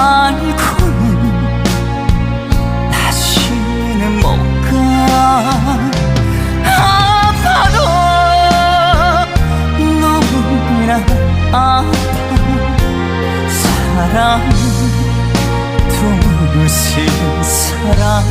알고는 다시는 못가. 아파도 너무나 아파. 사랑 두신 사랑